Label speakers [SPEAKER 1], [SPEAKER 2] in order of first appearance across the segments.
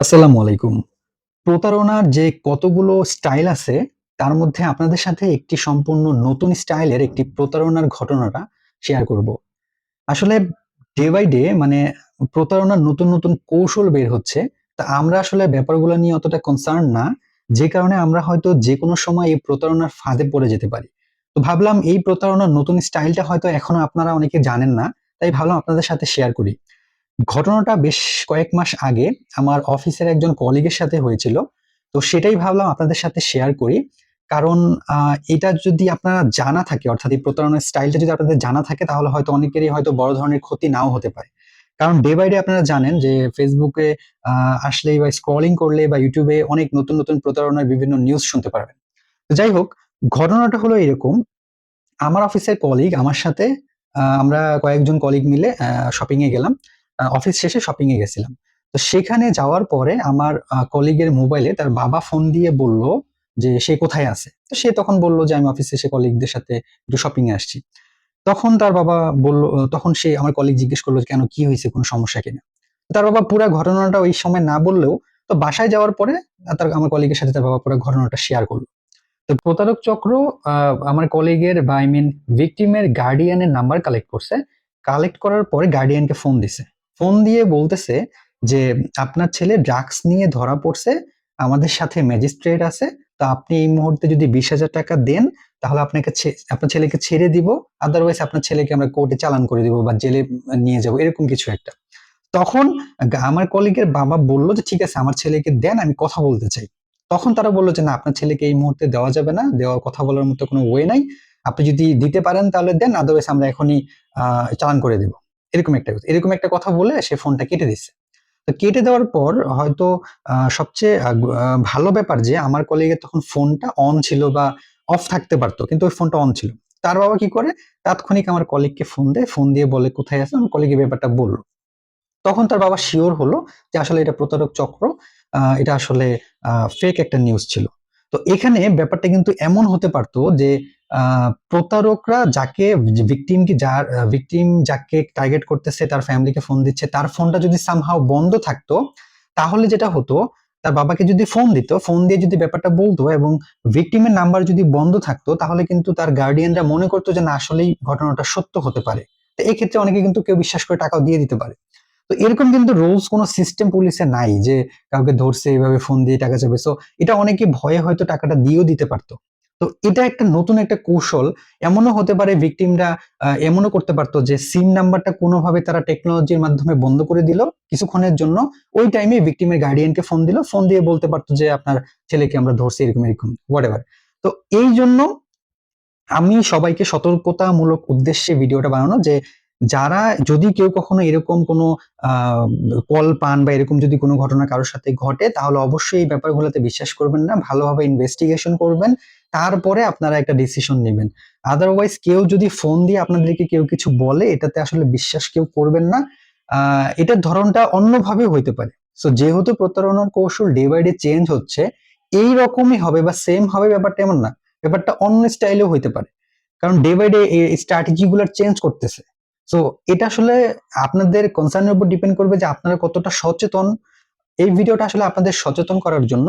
[SPEAKER 1] আসসালামু আলাইকুম। প্রতারণার যে কতগুলো স্টাইল আছে, তার মধ্যে আপনাদের সাথে একটি সম্পূর্ণ নতুন স্টাইলের একটি প্রতারণার ঘটনাটা শেয়ার করব। আসলে ডে বাই ডে মানে প্রতারণার নতুন, নতুন কৌশল বের হচ্ছে। তা আমরা আসলে ব্যাপারগুলো নিয়ে অতটা কনসার্ন না। যে কারণে আমরা হয়তো যেকোনো সময় এই প্রতারণার ফাঁদে পড়ে যেতে পারি। তো ভাবলাম এই প্রতারণার নতুন স্টাইলটা হয়তো এখনও আপনারা অনেকে জানেন না। তাই ভাবলাম আপনাদের সাথে শেয়ার করি। ঘটনাটা বেশ কয়েক মাস আগে আমার অফিসের একজন কলিগের সাথে হয়েছিল। তো সেটাই ভাবলাম আপনাদের সাথে শেয়ার করি। কারণ এটা যদি আপনারা জানা থাকে অর্থাৎ এই প্রতারণার স্টাইলটা যদি আপনাদের জানা থাকে তাহলে হয়তো অনেকেরই হয়তো বড় ধরনের ক্ষতি নাও হতে পারে। কারণ ডে বাই ডে আপনারা জানেন যে ফেসবুকে আসলেই বা স্ক্রলিং করলে বা ইউটিউবে অনেক নতুন, নতুন প্রতারণার বিভিন্ন নিউজ শুনতে পারবেন। তো যাই হোক, ঘটনাটা হলো এরকম। আমার অফিসের কলিগ আমার সাথে আমরা কয়েকজন কলিগ মিলে আ শপিং এ গেলাম। অফিস শেষে শপিং এ গেছিলাম। তো সেখানে যাওয়ার পরে আমার কলিগের মোবাইলে তার বাবা ফোন দিয়ে বলল যে সে কোথায় আছে? তো সে তখন বলল যে, "আমি অফিস শেষে কলিগদের সাথে একটু শপিং এ আসছি।" তখন তার বাবা বলল তখন সে আমার কলিগ জিজ্ঞেস করল "কেন কি হইছে? কোন সমস্যা কিনা?" তার বাবা পুরা ঘটনাটা ওই সময় না বললেও তো বাসায় যাওয়ার পরে তার আমার কলিগের সাথে তার বাবা পুরো ঘটনাটা শেয়ার করল তো প্রতারক চক্র আমার কলিগের বা আই মিন ভিকটিম এর গার্ডিয়ান এর নাম্বার কালেক্ট করছে। কালেক্ট করার পরে গার্ডিয়ানকে ফোন দিছে। ফোন দিয়ে বলতেছে যে, "আপনার ছেলে ড্রাগস নিয়ে ধরা পড়ছে। আমাদের সাথে ম্যাজিস্ট্রেট আছে। তো আপনি এই মুহূর্তে যদি ৳২০,০০০ দেন তাহলে আপনাকে আপনার ছেলেকে ছেড়ে দিব। আদারওয়াইজ আপনার ছেলেকে আমরা কোর্টে চালান করে দিব বা জেলে নিয়ে যাব।" এরকম কিছু একটা। তখন আমার কলিগের বাবা বলল যে, "ঠিক আছে আমার ছেলেকে দেন আমি কথা বলতে চাই।" তখন তারা বলল যে, "না আপনার ছেলেকে এই মুহূর্তে দেওয়া যাবে না। দেওয়া কথা বলার মতো কোনো ওয়ে নাই। আপনি যদি দিতে পারেন তাহলে দেন আদারওয়াইজ আমরা এখনই চালান করে দিব।" এরকম একটা কথা এরকম একটা কথা বলে সে ফোনটা কেটে দিচ্ছে তো কেটে দেওয়ার পর হয়তো সবচেয়ে ভালো ব্যাপার যে আমার কলিগের তখন ফোনটা অন ছিল বা অফ থাকতে পারতো কিন্তু ওই ফোনটা অন ছিল। তার বাবা কি করে? তাৎক্ষণিক আমার কলিগকে ফোন দেয়। ফোন দিয়ে বলে, "কোথায় আছে আমার কলিগ এই ব্যাপারটা বলল তখন তার বাবা শিওর হলো যে আসলে এটা প্রতারক চক্র। এটা আসলে ফেক একটা নিউজ ছিল। তো এখানে ব্যাপারটা কিন্তু এমন হতে পারতো যে প্রতারকরা যাকে যে ভিকটিম কি যার ভিকটিম যাকে টার্গেট করতেছে তার ফ্যামিলিকে ফোন দিচ্ছে তার ফোনটা যদি সামহাউ বন্ধ থাকতো, তাহলে যেটা হতো তার বাবাকে যদি ফোন দিত, ফোন দিয়ে যদি ব্যাপারটা বলতো এবং ভিকটিম এর নাম্বার যদি বন্ধ থাকতো তাহলে কিন্তু তার গার্ডিয়ানরা মনে করতো যে না আসলেই ঘটনাটা সত্য হতে পারে। তো এক্ষেত্রে অনেকে কিন্তু কেউ বিশ্বাস করে টাকাও দিয়ে দিতে পারে। তো এরকম কিন্তু রুলস কোনো সিস্টেম পুলিশে নাই যে কাউকে ধরছে এভাবে ফোন দিয়ে টাকা চাবে। সো এটা অনেকে ভয়ে হয়তো টাকাটা দিয়েও দিতে পারত। তো এটা একটা নতুন একটা কৌশল। এমনও হতে পারে ভিকটিমরা এমনও করতে পারতো যে সিম নাম্বারটা কোনোভাবে তারা টেকনোলজির মাধ্যমে বন্ধ করে দিল কিছুক্ষণের জন্য। ওই টাইমে ভিকটিমের গার্ডিয়ানকে ফোন দিল। ফোন দিয়ে বলতে পারতো যে আপনার ছেলেকে আমরা ধরছি এরকম, এরকম হোয়াট তো এই জন্য আমি সবাইকে সতর্কতামূলক উদ্দেশ্যে ভিডিওটা বানানো যে যারা যদি কেউ কখনো এরকম কোনো কল পান বা এরকম যদি কোনো ঘটনা কারোর সাথে ঘটে তাহলে অবশ্যই এই ব্যাপারগুলোতে বিশ্বাস করবেন না। ভালোভাবে ইনভেস্টিগেশন করবেন। তারপরে আপনারা একটা ডিসিশন নেবেন আদারওয়াইজ কেউ যদি ফোন দিয়ে আপনাদেরকে কেউ কিছু বলে এটাতে আসলে বিশ্বাস কেউ করবেন না। এটার ধরনটা অন্যভাবে হইতে পারে। সো যেহেতু প্রতারণার কৌশল ডে বাই ডে চেঞ্জ হচ্ছে, এইরকমই হবে বা সেম হবে ব্যাপারটা এমন না। ব্যাপারটা অন্য স্টাইলেও হইতে পারে। কারণ ডে বাই ডে এ স্ট্র্যাটেজি গুলা চেঞ্জ করতেছে। সো এটা আসলে আপনাদের কনসার্ন এর উপর ডিপেন্ড করবে যে আপনারা কতটা সচেতন। এই ভিডিওটা আসলে আপনাদের সচেতন করার জন্য।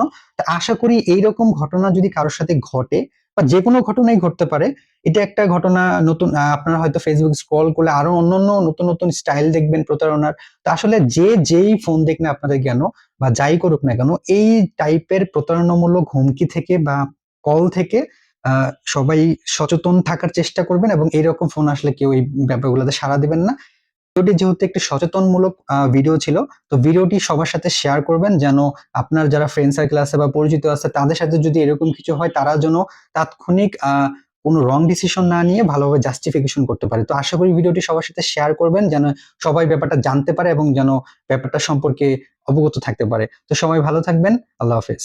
[SPEAKER 1] আশা করি এইরকম ঘটনা যদি কারোর সাথে ঘটে বা যেকোনো ঘটনাই ঘটতে পারে। এটা একটা ঘটনা নতুন আপনারা হয়তো ফেসবুক স্ক্রল করলে আরও অন্যান্য নতুন, নতুন স্টাইল দেখবেন প্রতারণার। তো আসলে যে যেই ফোন না আপনাদের কেন বা যাই করুক না কেন এই টাইপের প্রতারণামূলক হুমকি থেকে বা কল থেকে সবাই সচেতন থাকার চেষ্টা করবেন এবং এরকম ফোন আসলে কেউ এই ব্যাপারগুলোতে সাড়া দিবেন না। ভিডিওটি যেহেতু একটি সচেতনমূলক ভিডিও ছিল, তো ভিডিওটি সবার সাথে শেয়ার করবেন যেন আপনার যারা ফ্রেন্ড সার্কেল আছে বা পরিচিত আছে তাদের সাথে যদি এরকম কিছু হয় তারা যেন তাৎক্ষণিক কোন রং ডিসিশন না নিয়ে ভালোভাবে জাস্টিফিকেশন করতে পারে। তো আশা করি ভিডিওটি সবার সাথে শেয়ার করবেন যেন সবাই ব্যাপারটা জানতে পারে এবং যেন ব্যাপারটা সম্পর্কে অবগত থাকতে পারে। তো সবাই ভালো থাকবেন। আল্লাহ হাফেজ।